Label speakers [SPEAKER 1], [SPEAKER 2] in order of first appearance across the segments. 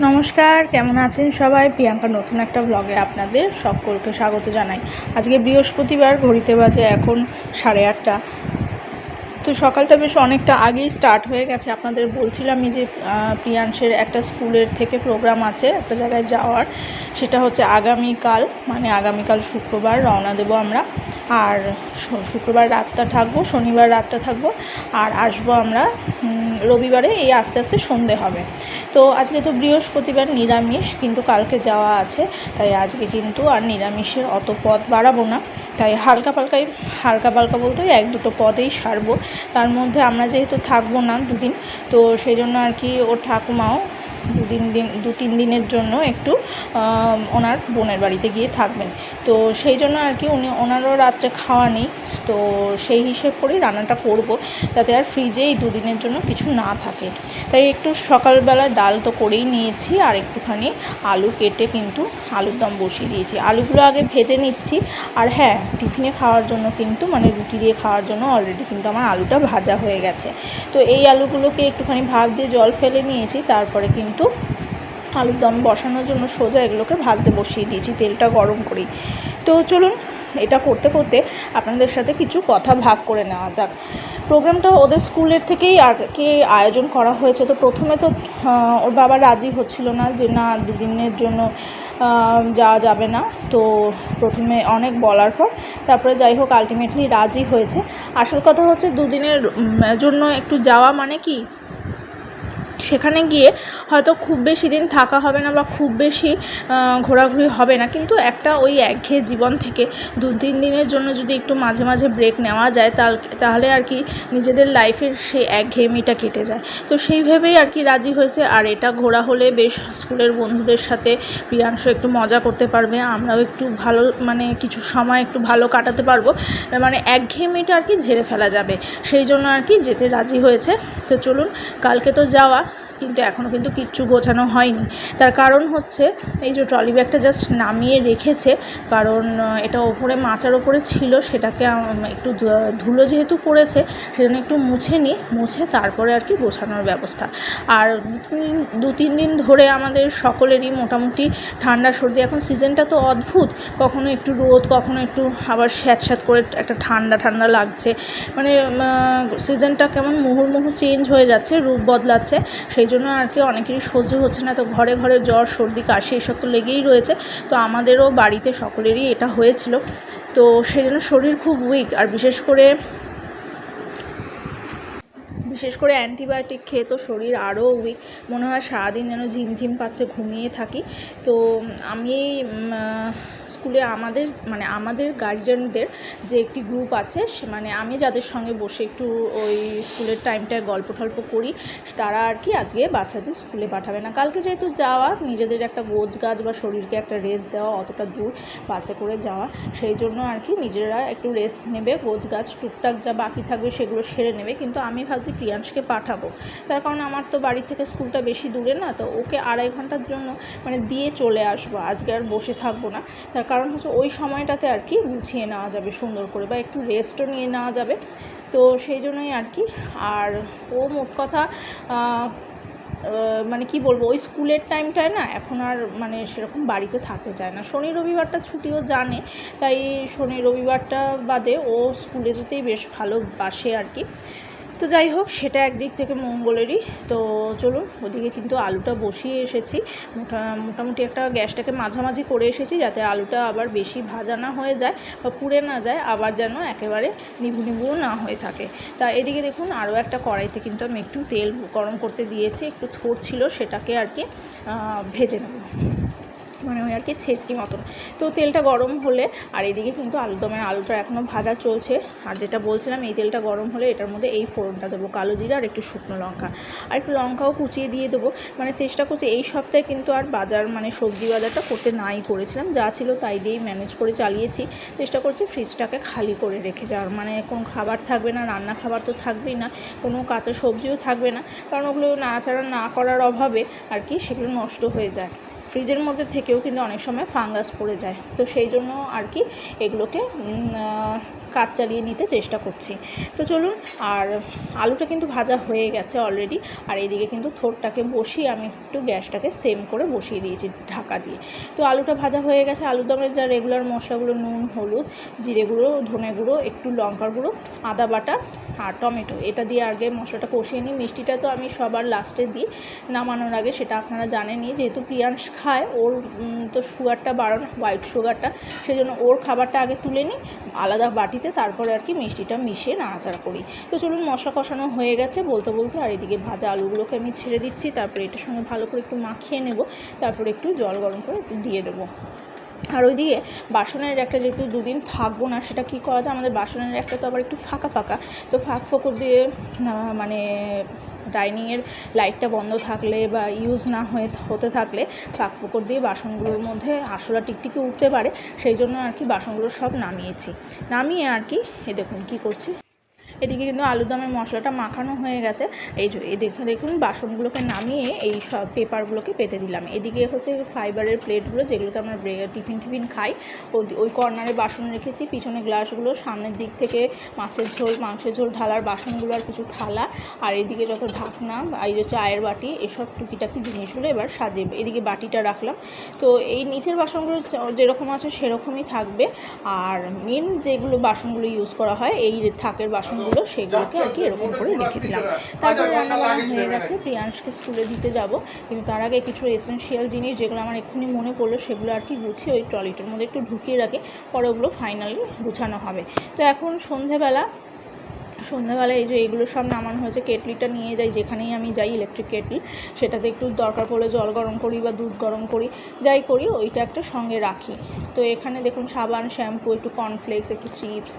[SPEAKER 1] নমস্কার, কেমন আছেন সবাই? প্রিয়াঙ্কা নতুন একটা ব্লগে আপনাদের সকলকে স্বাগত জানাই। আজকে বৃহস্পতিবার, ঘড়িতে বাজে এখন সাড়ে আটটা। তো সকালটা বেশ অনেকটা আগেই স্টার্ট হয়ে গেছে। আপনাদের বলছিলামই যে প্রিয়াংশের একটা স্কুলের থেকে প্রোগ্রাম আছে একটা জায়গায় যাওয়ার। সেটা হচ্ছে আগামীকাল মানে আগামীকাল শুক্রবার রওনা দেবো আমরা। আর শুক্রবার রাতটা থাকব, শনিবার রাতটা থাকব, আর আসব আমরা রবিবারে, এই আস্তে আস্তে সন্ধে হবে। তো আজকে তো বৃহস্পতিবার নিরামিষ, কিন্তু কালকে যাওয়া আছে, তাই আজকে কিন্তু আর নিরামিষের অত পদ বাড়াবো না। তাই হালকা পালকাই, হালকা পালকা বলতে এক দুটো পদেই সারবো। তার মধ্যে আমরা যেহেতু থাকব না দুদিন, তো সেই জন্য আর কি ওর ঠাকুমাও দুদিন দিন, দু তিন দিনের জন্য একটু ওনার বোনের বাড়িতে গিয়ে থাকবেন। তো সেই জন্য আর কি উনি ওনারও রাত্রে খাওয়া নেই, তো সেই হিসেব করেই রান্নাটা করব, যাতে আর ফ্রিজে এই দুদিনের জন্য কিছু না থাকে। তাই একটু সকালবেলা ডাল তো করেই নিয়েছি, আর একটুখানি আলু কেটে কিন্তু আলুর দম বসিয়ে দিয়েছি। আলুগুলো আগে ভেজে নিচ্ছি, আর হ্যাঁ টিফিনে খাওয়ার জন্য কিন্তু মানে রুটি দিয়ে খাওয়ার জন্য অলরেডি কিন্তু আমার আলুটা ভাজা হয়ে গেছে। তো এই আলুগুলোকে একটুখানি ভাপ দিয়ে জল ফেলে নিয়েছি, তারপরে কিন্তু আলুর দম বসানোর জন্য সোজা এগুলোকে ভাজতে বসিয়ে দিয়েছি, তেলটা গরম করি তো চলুন এটা করতে করতে আপনাদের সাথে কিছু কথা ভাগ করে নেওয়া যাক। প্রোগ্রামটা ওদের স্কুলের থেকেই আর কি আয়োজন করা হয়েছে? তো প্রথমে তো ওর বাবা রাজি হচ্ছিল না যে না, দুদিনের জন্য যাওয়া যাবে না। তো প্রথমে অনেক বলার পর তারপরে যাই হোক আলটিমেটলি রাজি হয়েছে। আসল কথা হচ্ছে দুদিনের জন্য একটু যাওয়া মানে কি? সেখানে গিয়ে হয়তো খুব বেশি দিন থাকা হবে না বা খুব বেশি ঘোরাঘুরি হবে না। কিন্তু একটা ওই একঘেয়ে জীবন থেকে দু তিন দিনের জন্য যদি একটু মাঝে মাঝে ব্রেক নেওয়া যায় তাহলে আর কি নিজেদের লাইফের সেই একঘেয়েমিটা কেটে যায়। তো সেই ভেবেই আর কি রাজি হয়েছে। আর এটা ঘোরা হলে বেশ স্কুলের বন্ধুদের সাথে প্রিয়াংশ একটু মজা করতে পারবে। আমরাও একটু ভালো মানে কিছু সময় একটু ভালো কাটাতে পারব। মানে একঘেয়েমিটা আর কি ঝেড়ে ফেলা যাবে। সেই জন্য আর কি যেতে রাজি হয়েছে। তো চলুন, কালকে তো যাওয়া। কিন্তু এখনও কিন্তু কিচ্ছু গোছানো হয়নি। তার কারণ হচ্ছে, এই যে ট্রলি ব্যাগটা জাস্ট নামিয়ে রেখেছে, কারণ এটা ওপরে মাচার ওপরে ছিল, সেটাকে একটু ধুলো যেহেতু পড়েছে, সেজন্য একটু মুছে নিই মুছে তারপরে আর কি গোছানোর ব্যবস্থা। আর দু তিন দিন ধরে আমাদের সকলেরই মোটামুটি ঠান্ডা সর্দি, এখন সিজনটা তো অদ্ভুত, কখনো একটু রোদ, কখনো একটু আবার স্যাঁত স্যাঁত করে একটা ঠান্ডা ঠান্ডা লাগছে। মানে সিজনটা কেমন মুহুর্মুহু চেঞ্জ হয়ে যাচ্ছে, রূপ বদলাচ্ছে, সেই জন্য আর কি অনেকেরই সহ্য হচ্ছে না। তো ঘরে ঘরে জ্বর, সর্দি, কাশি এসব তো লেগেই রয়েছে। তো আমাদেরও বাড়িতে সকলেরই এটা হয়েছিল। তো সেই জন্য শরীর খুব উইক আর বিশেষ করে বিশেষ করে অ্যান্টিবায়োটিক খেয়ে তো শরীর আরও উইক। মনে হয় সারাদিন যেন ঝিমঝিম পাচ্ছে, ঘুমিয়ে থাকি। তো আমি স্কুলে আমাদের মানে আমাদের গার্জিয়ানদের যে একটি গ্রুপ আছে, সে মানে আমি যাদের সঙ্গে বসে একটু ওই স্কুলের টাইমটায় গল্প টল্প করি, তারা আর কি আজকে বাচ্চাদের স্কুলে পাঠাবে না। কালকে যেহেতু যাওয়া, নিজেদের একটা গোজ গাছ বা শরীরকে একটা রেস্ট দেওয়া অতটা দূর বাসে করে যাওয়া, সেই জন্য আর কি নিজেরা একটু রেস্ট নেবে গোজ গাছ টুকটাক যা বাকি থাকবে সেগুলো সেরে নেবে। কিন্তু আমি ভাবছি প্রিয়াংশকে পাঠাবো। তার কারণ আমার তো বাড়ি থেকে স্কুলটা বেশি দূরে না, তো ওকে আড়াই ঘণ্টার জন্য মানে দিয়ে চলে আসব। আজকে আর বসে থাকব না। তার কারণ হচ্ছে ওই সময়টাতে আর কি গুছিয়ে নেওয়া যাবে সুন্দর করে বা একটু রেস্টও নিয়ে নেওয়া যাবে। তো সেই জন্যই আর কি। আর ও মোট কথা মানে কি বলব, ওই স্কুলের টাইমটায় না এখন আর মানে সেরকম বাড়িতে থাকতে চায় না। শনি রবিবারটা ছুটিও জানে, তাই শনি রবিবারটা বাদে ও স্কুলে যেতেই বেশ ভালোবাসে আর কি। তো যাই হোক, সেটা একদিক থেকে মঙ্গলেরই। তো চলুন, ওদিকে কিন্তু আলুটা বসিয়ে এসেছি। মোটা, মোটামুটি একটা গ্যাসটাকে মাঝামাঝি করে এসেছি যাতে আলুটা আবার বেশি ভাজা না হয়ে যায় বা পুড়ে না যায়, আবার যেন একেবারে নিভু নিভুও না হয়ে থাকে। তা এদিকে দেখুন, আরও একটা কড়াইতে কিন্তু আমি একটু তেল গরম করতে দিয়েছি, একটু থোর ছিল সেটাকে আর কি ভেজে নেব। মানে ওই আর কি ছেঁচকি মতন। তো তেলটা গরম হলে আর এদিকে কিন্তু আলুদমের আলুটা এখনও ভাজা চলছে। আর যেটা বলছিলাম, এই তেলটা গরম হলে এটার মধ্যে এই ফোড়নটা দেবো, কালো জিরা আর একটু শুকনো লঙ্কা। আর একটু লঙ্কাও কুচিয়ে দিয়ে দেবো। মানে চেষ্টা করছি, এই সপ্তাহে কিন্তু আর বাজার মানে সবজি বাজারটা করতে নাই করেছিলাম। যা ছিল তাই দিয়েই ম্যানেজ করে চালিয়েছি। চেষ্টা করছি ফ্রিজটাকে খালি করে রেখে যাওয়ার। মানে কোনো খাবার থাকবে না, রান্না খাবার তো থাকবেই না, কোনো কাঁচা সবজিও থাকবে না। কারণ ওগুলো নাড়াচাড়া না করার অভাবে আর কি সেগুলো নষ্ট হয়ে যায়। ফ্রিজের মধ্যে থেকেও কিন্তু অনেক সময় ফাঙ্গাস পড়ে যায়। তো সেই জন্য আর কি এগুলোকে কাজ চালিয়ে নিতে চেষ্টা করছি। তো চলুন, আর আলুটা কিন্তু ভাজা হয়ে গেছে অলরেডি আর এদিকে কিন্তু থোরটাকে বসিয়ে আমি একটু গ্যাসটাকে সেম করে বসিয়ে দিয়েছি ঢাকা দিয়ে। তো আলুটা ভাজা হয়ে গেছে আলুর দমের যা রেগুলার মশলাগুলো নুন, হলুদ, জিরে গুঁড়ো, ধনে গুঁড়ো, একটু লঙ্কার গুঁড়ো, আদা বাটা আর টমেটো, এটা দিয়ে আগে মশলাটা কষিয়ে নিই। মিষ্টিটা তো আমি সবার লাস্টে দিই, নামানোর আগে সেটা আপনারা জানেনই, যেহেতু প্রিয়াংশ খায়, ওর তো সুগারটা বাড়ানো হোয়াইট সুগারটা সেই জন্য ওর খাবারটা আগে তুলে নিই, আলাদা বাটিতে তারপরে আর কি মিষ্টিটা মিশিয়ে নাড়াচাড়া করি। তো চলুন মশলা কষানো হয়ে গেছে বলতে বলতে আর এদিকে ভাজা আলুগুলোকে আমি ছেড়ে দিচ্ছি, তারপরে এটার সঙ্গে ভালো করে একটু মাখিয়ে নেব, তারপরে একটু জল গরম করে দিয়ে দেবো। আর ওই ওইদিকে বাসনের একটা যেহেতু দুদিন থাকব না, সেটা কী করা যায়? আমাদের বাসনের একটা তো আবার একটু ফাঁকা ফাঁকা। তো ফাঁক ফোকর দিয়ে মানে ডাইনিংয়ের লাইটটা বন্ধ থাকলে বা ইউজ না হয়ে হতে থাকলে ফাঁক ফোকর দিয়ে বাসনগুলোর মধ্যে আসলা টিকটিকি উঠতে পারে, সেই জন্য আর কি বাসনগুলো সব নামিয়েছি। নামিয়ে আর কি, এ দেখুন কী করছি। এদিকে কিন্তু আলুদমের মশলাটা মাখানো হয়ে গেছে। এই এই দেখুন দেখুন, বাসনগুলোকে নামিয়ে এই সব পেপারগুলোকে পেতে দিলাম। এদিকে হচ্ছে ফাইবারের প্লেটগুলো যেগুলোতে আমরা টিফিন টিফিন খাই, ওই- কর্নারে বাসন রেখেছি, পিছনে গ্লাসগুলো, সামনের দিক থেকে মাছের ঝোল, মাংসের ঝোল ঢালার বাসনগুলো আর কিছু থালা, আর এদিকে যত ঢাকনা, আর এই যে চায়ের বাটি, এসব টুকিটাকি জিনিসগুলো এবার সাজিয়ে, এদিকে বাটিটা রাখলাম। তো এই নিচের বাসনগুলো যেরকম আছে সেরকমই থাকবে। আর মেন যেগুলো বাসনগুলো ইউজ করা হয়, এই থাকের বাসনগুলো সেগুলোকে আর কি এরকম করে রেখে দিলাম। তারপরে রান্না বান্না হয়ে গেছে, প্রিয়াংশকে স্কুলে দিতে যাব। কিন্তু তার আগে কিছু এসেন্সিয়াল জিনিস যেগুলো আমার এক্ষুনি মনে পড়ল, সেগুলো আর কি গুছিয়ে ওই ট্রলিটার মধ্যে একটু ঢুকিয়ে রাখে, পরে ওগুলো ফাইনালি গুছানো হবে। তো এখন সন্ধেবেলা সন্ধ্যাবেলা এই যে এগুলো সব নামানো হয়েছে, কেটলিটা নিয়ে যাই, যেখানেই আমি যাই ইলেকট্রিক কেটলি, সেটাতে একটু দরকার পড়লে জল গরম করি বা দুধ গরম করি, যাই করি, ওইটা একটা সঙ্গে রাখি। তো এখানে দেখুন সাবান, শ্যাম্পু, একটু কর্নফ্লেক্স একটু চিপস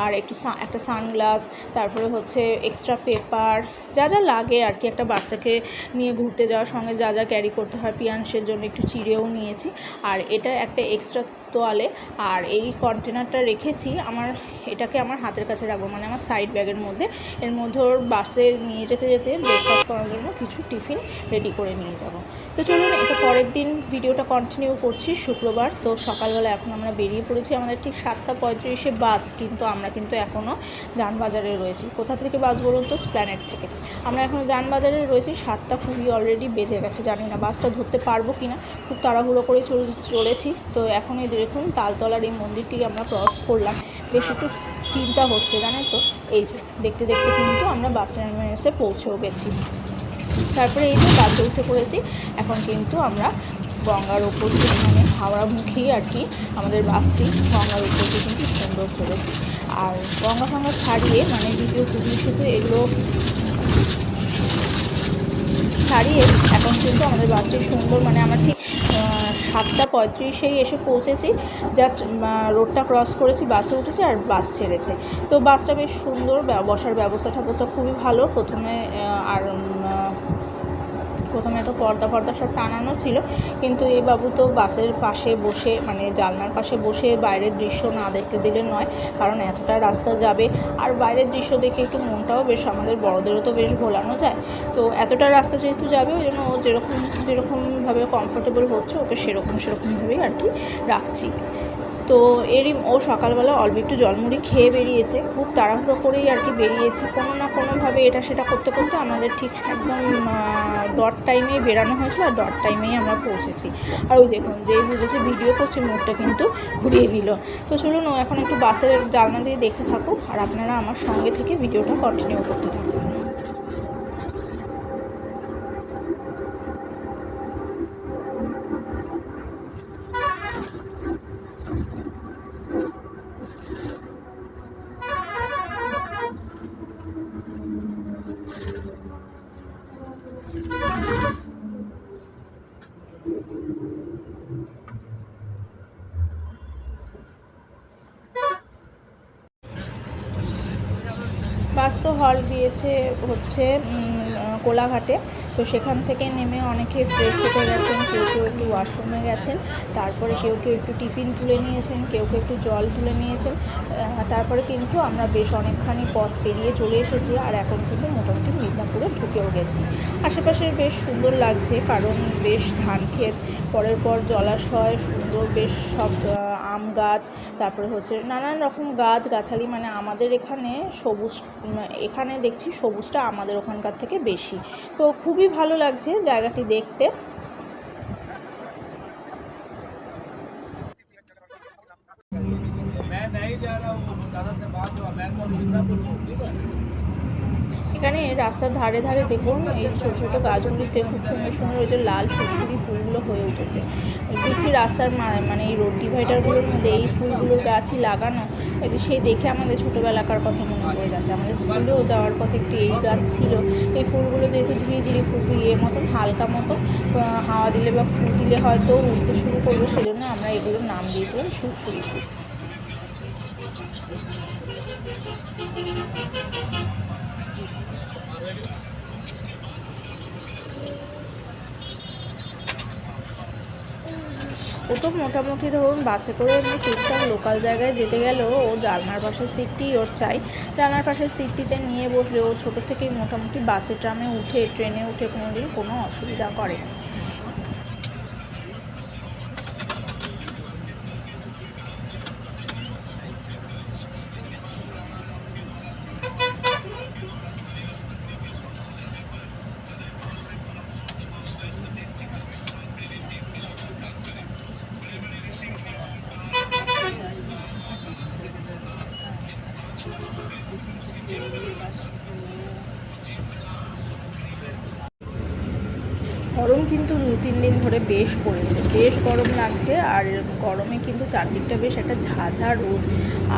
[SPEAKER 1] আর একটু একটা সানগ্লাস তারপরে হচ্ছে এক্সট্রা পেপার যা যা লাগে আর কি, একটা বাচ্চাকে নিয়ে ঘুরতে যাওয়ার সঙ্গে যা যা ক্যারি করতে হয় পিয়ান্সের জন্য একটু চিড়েও নিয়েছি। আর এটা একটা এক্সট্রা তোয়ালে। আর এই কন্টেনারটা রেখেছি, আমার এটাকে আমার হাতের কাছে রাখব মানে আমার সাইড ব্যাগের মধ্যে। এর মধ্যে ওর বাসে নিয়ে যেতে যেতে ব্রেকফাস্ট করার জন্য কিছু টিফিন রেডি করে নিয়ে যাব। তো চলুন এটা পরের দিন ভিডিওটা কন্টিনিউ করছি, শুক্রবার। তো সকালবেলা এখন আমরা বেরিয়ে পড়েছি আমাদের ঠিক সাতটা পঁয়ত্রিশে বাস, কিন্তু আমরা কিন্তু এখনও যানবাজারে রয়েছি। কোথা থেকে বাস বলুন তো? স্প্ল্যানেট থেকে। আমরা এখনও যানবাজারে রয়েছি, সাতটা খুবই অলরেডি বেজে গেছে। জানি না বাসটা ধরতে পারব কি না খুব তাড়াহুড়ো করে চলে চলেছি। তো এখন এই দেখুন, তালতলার এই মন্দিরটিকে আমরা ক্রস করলাম। বেশ একটু চিন্তা হচ্ছে, জানেন তো? এই যে, দেখতে দেখতে কিন্তু আমরা বাস স্ট্যান্ডে এসে পৌঁছেও গেছি। তারপরে এই যে বাসে উঠে পড়েছি, এখন কিন্তু আমরা গঙ্গার ওপর মানে হাওড়ামুখী আর কি আমাদের বাসটি গঙ্গার উপর দিয়ে কিন্তু সুন্দর চলেছে। আর গঙ্গা ফঙ্গা ছাড়িয়ে মানে দ্বিতীয় হুগলি সেতু এগুলো ছাড়িয়ে এখন কিন্তু আমাদের বাসটি সুন্দর মানে আমার ঠিক সাতটা পঁয়ত্রিশেই এসে পৌঁছেছি। জাস্ট রোডটা ক্রস করেছি, বাসে উঠেছি আর বাস ছেড়েছে। তো বাসটা বেশ সুন্দর বসার ব্যবস্থা ট্যাবস্থা খুবই ভালো। প্রথমে আর প্রথমে তো পর্দা ফর্দা সব টানানো ছিল, কিন্তু এই বাবু তো বাসের পাশে বসে মানে জানলার পাশে বসে বাইরের দৃশ্য না দেখতে দিলে নয়, কারণ এতটা রাস্তা যাবে। আর বাইরের দৃশ্য দেখে একটু মনটাও বেশ, আমাদের বড়দেরও তো বেশ ভোলানো যায়। তো এতটা রাস্তা যেহেতু যাবে, ওই জন্য ও যেরকম, যেরকমভাবে কমফোর্টেবল হচ্ছে, ওকে সেরকম, সেরকমভাবেই আর কি রাখছি। তো এরই ও সকালবেলা অল্প একটু জলমুড়ি খেয়ে বেরিয়েছে। খুব তাড়াহুড়ো করেই আর কি বেরিয়েছে। কোনো না কোনোভাবে এটা সেটা করতে করতে আমাদের ঠিক একদম ডট টাইমেই বেরানো হয়েছিল আর ডট টাইমেই আমরা পৌঁছেছি। আর ওই দেখুন, যেই বুঝেছে ভিডিও করছে মুখটা কিন্তু ঘুরিয়ে নিল। তো চলুন ও এখন একটু বাসের জানলা দিয়ে দেখতে থাকুক আর আপনারা আমার সঙ্গে থেকে ভিডিওটা কন্টিনিউ করতে থাকুন। বাস তো হল দিয়েছে, হচ্ছে কোলাঘাটে। তো সেখান থেকে নেমে অনেকে ফ্রেশ হতে গেছেন, কেউ কেউ একটু ওয়াশরুমে গেছেন, তারপরে কেউ কেউ একটু টিফিন তুলে নিয়েছেন, কেউ কেউ একটু জল তুলে নিয়েছেন। তারপরে কিন্তু আমরা বেশ অনেকখানি পথ পেরিয়ে চলে এসেছি আর এখন কিন্তু মোটামুটি মিদনাপুরে ঢুকেও গেছি। আশেপাশে বেশ সুন্দর লাগছে, কারণ বেশ ধান ক্ষেত পরের পর জলাশয়, সুন্দর, বেশ সব গাছ, তারপরে হচ্ছে নানান রকম গাছ, গাছালি মানে আমাদের এখানে সবুজ, এখানে দেখছি সবুজটা আমাদের ওখানকার থেকে বেশি। তো খুবই ভালো লাগছে জায়গাটি দেখতে। রাস্তার ধারে ধারে দেখুন, এই ছোটো ছোটো গাছগুলিতে খুব সুন্দর সুন্দর ওই যে লাল শস্যরি ফুলগুলো হয়ে উঠেছে। দেখছি রাস্তার মানে এই রোড ডিভাইডারগুলোর মধ্যে এই ফুলগুলোর গাছই লাগানো। এই যে সেই দেখে আমাদের ছোটোবেলাকার কথা মনে পড়ে যাচ্ছে। আমাদের স্কুলেও যাওয়ার পথে একটি এই গাছ ছিল। এই ফুলগুলো যেহেতু ঝিরি ঝিরি ফুল ইয়ে মতন, হালকা মতো হাওয়া দিলে বা ফুল দিলে হয়তো উঠতে শুরু করবে, সেজন্য আমরা এগুলোর নাম দিয়েছিলাম সুরসুরি ফুল। ও তো মোটামুটি ধরুন বাসে করে এমনি টুকটাক লোকাল জায়গায় যেতে গেলেও ও জানলার পাশের সিটটি ওর চাই। জানলার পাশের সিটটিতে নিয়ে বসলে ও ছোটো থেকেই মোটামুটি বাসে ট্রামে উঠে, ট্রেনে উঠে কোনো দিন কোনো অসুবিধা করে গরম কিন্তু দু, তিন দিন ধরে বেশ পড়েছে, বেশ গরম লাগছে আর গরমে কিন্তু চারদিকটা বেশ একটা ঝাঝা রোদ।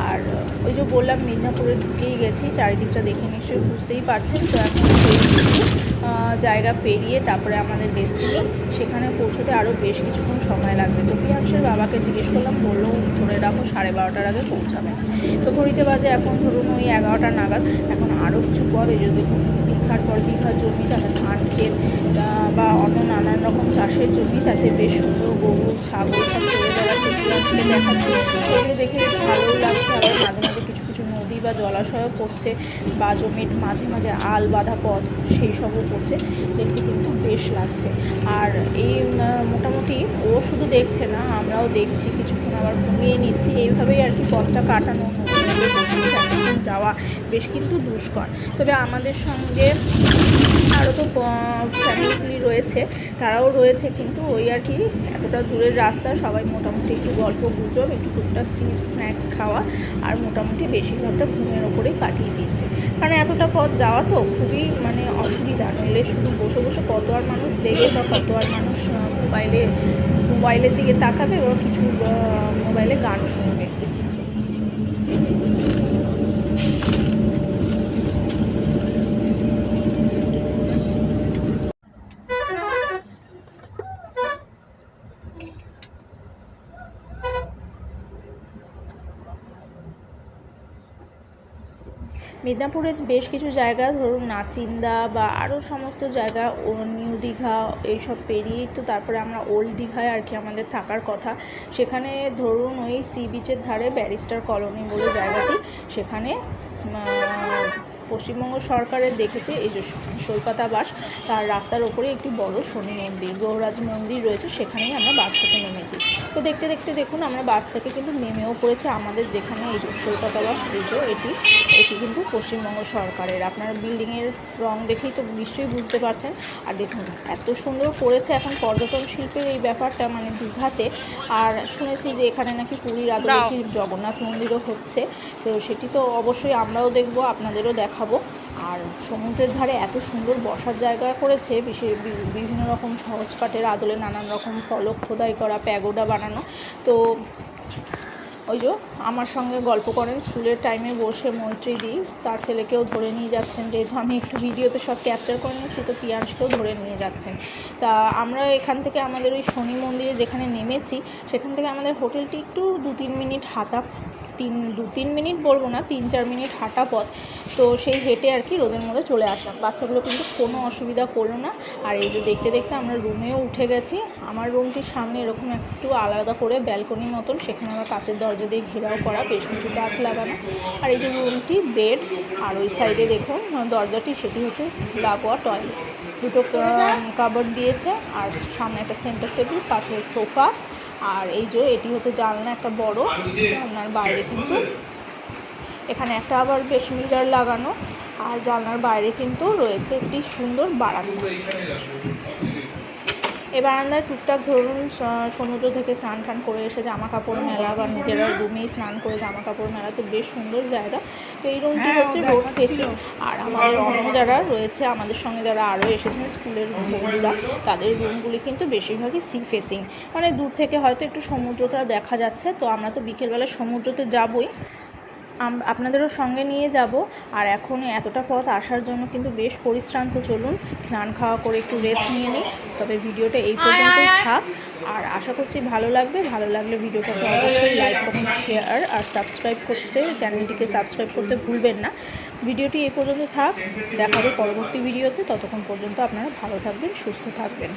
[SPEAKER 1] আর ওই যে বললাম, মিদনাপুরে ঢুকেই গেছি, চারিদিকটা দেখে নিশ্চয়ই বুঝতেই পারছেন। তো এখন জায়গা পেরিয়ে তারপরে আমাদের ডেস্টিনি সেখানে পৌঁছতে আরও বেশ কিছুক্ষণ সময় লাগবে। তো পিয়াংশের বাবাকে জিজ্ঞেস করলাম, বলল ধরে রাখো, সাড়ে বারোটার আগে পৌঁছাবে। তো ঘড়িতে বাজে এখন ধরুন ওই এগারোটা নাগাদ, এখন আরও কিছু পথ এই যে দেখুন বিঘার পর বিঘা জমি তাতে ধান ক্ষেত বা অন্য নানান রকম চাষের জমি, তাতে বেশ সুন্দর গরু, ছাগল সব চলে বেড়াচ্ছে পিঁয়াজকে দেখাচ্ছে। এগুলো দেখে বেশ ভালোও লাগছে, আবার মাঝে মাঝে কিছু কিছু নদী বা জলাশয়ও পড়ছে, বা জমির মাঝে মাঝে আল বাঁধা পথ সেই সবও পড়ছে, দেখতে কিন্তু বেশ লাগছে। আর এই মোটামুটি ও শুধু দেখছে না, আমরাও দেখছি, কিছুক্ষণ আবার ঘুমিয়ে নিচ্ছি, এইভাবেই আর কি পথটা কাটানো যাওয়া বেশ কিন্তু দুষ্কর। তবে আমাদের সঙ্গে আরও তো ফ্যামিলিগুলি রয়েছে, তারাও রয়েছে কিন্তু ওই আর কি এতটা দূরের রাস্তা, সবাই মোটামুটি একটু গল্প গুজব, একটু টুকটাক চিপস, স্ন্যাক্স খাওয়া আর মোটামুটি বেশিরভাগটা ঘুমের ওপরেই কাটিয়ে দিচ্ছে। কারণ এতটা পথ যাওয়া তো খুবই মানে অসুবিধা, নইলে শুধু বসে বসে কত আর মানুষ দেখবে বা কত আর মানুষ মোবাইলে, মোবাইলের দিকে তাকাবে বা কিছু মোবাইলে গান শুনবে। মেদিনীপুরে বেশ কিছু জায়গা, ধরুন নাচিন্দা বা আরও সমস্ত জায়গা, ও নিউ দীঘা এইসব পেরিয়েই তো তারপরে আমরা ওল্ড দীঘায় আর কি আমাদের থাকার কথা। সেখানে ধরুন ওই সি বিচের ধারে ব্যারিস্টার কলোনি বলে জায়গাটি, সেখানে পশ্চিমবঙ্গ সরকারের দেখেছে এই যে সৈকতাবাস তার রাস্তার ওপরে একটি বড় শনি মন্দির গৌরাজ মন্দির রয়েছে সেখানেই আমরা বাস থেকে নেমেছি। তো দেখতে দেখতে দেখুন আমরা বাস থেকে কিন্তু নেমেও পড়েছে আমাদের যেখানে এই যে সৈকতাবাস এই যে এটি এটি কিন্তু পশ্চিমবঙ্গ সরকারের। আপনারা বিল্ডিংয়ের রং দেখেই তো নিশ্চয়ই বুঝতে পারছেন। আর দেখুন এত সুন্দর করেছে এখন পর্যটন শিল্পের এই ব্যাপারটা মানে দীঘাতে। আর শুনেছি যে এখানে নাকি পুরীর আদলে জগন্নাথ মন্দিরও হচ্ছে। তো সেটি তো অবশ্যই আমরাও দেখব আপনাদেরও দেখাবো। আর সমুদ্রের ধারে এত সুন্দর বসার জায়গা করেছে বিশেষ বিভিন্ন রকম সহজ কাঠের আদলে নানান রকম ফলক খোদাই করা, প্যাগোডা বানানো। তো ওই যে আমার সঙ্গে গল্প করেন, স্কুলের টাইমে বসে মৈত্রী দি, তার ছেলেকেও ধরে নিয়ে যাচ্ছেন। যেহেতু আমি একটু ভিডিওতে সব ক্যাপচার করে নিচ্ছি তো পিয়াংশকেও ধরে নিয়ে যাচ্ছেন। তা আমরা এখান থেকে আমাদের ওই শনি মন্দিরে যেখানে নেমেছি, সেখান থেকে আমাদের হোটেলটি একটু দু তিন মিনিট হাতা তিন, দু, তিন মিনিট বলব না, তিন, চার মিনিট হাঁটা পথ। তো সেই হেঁটে আর কি রোদের মধ্যে চলে আসলাম। বাচ্চাগুলো কিন্তু কোনো অসুবিধা করল না। আর এই যে দেখতে দেখতে আমরা রুমেও উঠে গেছি। আমার রুমটির সামনে এরকম একটু আলাদা করে ব্যালকনি মতন, সেখানে আবার কাঁচের দরজা দিয়ে ঘেরাও করা, বেশ কিছু গাছ লাগানো। আর এই যে রুমটি বেড, আর ওই সাইডে দেখুন, দরজাটি, সেটি হচ্ছে লাগোয়া টয়লেট। দুটো কাবার্ড দিয়েছে, আর সামনে একটা সেন্টার টেবিল, পাশে সোফা। আর এই যে এটি হচ্ছে জানলা একটা বড়, জানলার বাইরে কিন্তু এখানে একটা আবার বেশ মিরার লাগানো, আর জানলার বাইরে কিন্তু রয়েছে একটি সুন্দর বারান্দা। এই বারান্দায় টুকটাক ধরুন সমুদ্র থেকে স্নান টান করে এসে জামা কাপড় মেলা বা নিজেরা রুমেই স্নান করে জামা কাপড় মেলা তো বেশ সুন্দর জায়গা। তো এই রুমটি
[SPEAKER 2] হ্যাঁ,
[SPEAKER 1] হচ্ছে রোড ফেসিং আর আমাদের অন্য যারা রয়েছে আমাদের সঙ্গে যারা আরও এসেছেন স্কুলের বন্ধুরা তাদের রুমগুলি কিন্তু বেশিরভাগই সি ফেসিং মানে দূর থেকে হয়তো একটু সমুদ্রটা দেখা যাচ্ছে তো আমরা তো বিকেলবেলা সমুদ্রতে যাবই। আপনাদেরও সঙ্গে নিয়ে যাব। আর এখন এতটা পথ আসার জন্য কিন্তু বেশ পরিশ্রান্ত চলুন স্নান খাওয়া করে একটু রেস্ট নিয়ে নিই। তবে ভিডিওটা এই পর্যন্তই থাক। আর আশা করছি ভালো লাগবে। ভালো লাগলে ভিডিওটাকে অবশ্যই লাইক কমেন্ট শেয়ার আর সাবস্ক্রাইব করতে চ্যানেলটিকে সাবস্ক্রাইব করতে ভুলবেন না। ভিডিওটি এই পর্যন্ত থাক। দেখা হবে পরবর্তী ভিডিওতে। ততক্ষণ পর্যন্ত আপনারা ভালো থাকবেন সুস্থ থাকবেন।